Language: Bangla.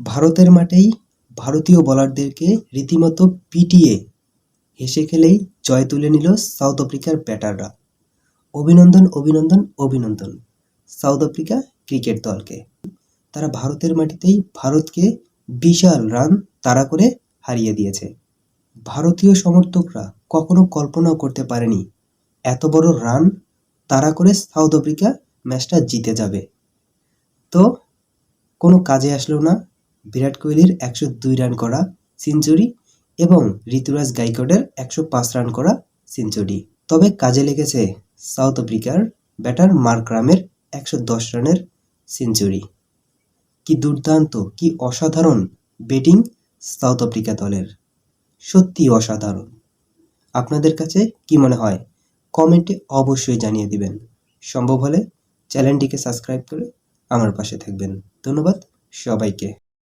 ভারতের মাঠেই ভারতীয় বোলারদেরকে রীতিমতো পিটিয়ে হেসে খেলেই জয় তুলে নিল সাউথ আফ্রিকার ব্যাটাররা। অভিনন্দন অভিনন্দন অভিনন্দন সাউথ আফ্রিকা ক্রিকেট দলকে। তারা ভারতের মাটিতেই ভারতকে বিশাল রান তাড়া করে হারিয়ে দিয়েছে। ভারতীয় সমর্থকরা কখনো কল্পনাও করতে পারেনি এত বড় রান তাড়া করে সাউথ আফ্রিকা ম্যাচটা জিতে যাবে। তো কোনো কাজে আসলো না বিরাট কোহলির একশো দুই রান করা সেঞ্চুরি এবং ঋতুরাজ গাইকোডের একশো পাঁচ রান করা সেঞ্চুরি। তবে কাজে লেগেছে সাউথ আফ্রিকার ব্যাটার মার্করামের একশো দশ রানের সেঞ্চুরি। কি দুর্দান্ত, কি অসাধারণ ব্যাটিং সাউথ আফ্রিকা দলের। সত্যি অসাধারণ। আপনাদের কাছে কি মনে হয়, কমেন্টে অবশ্যই জানিয়ে দিবেন। সম্ভব হলে চ্যানেলটিকে সাবস্ক্রাইব করে আমার পাশে থাকবেন। ধন্যবাদ সবাইকে।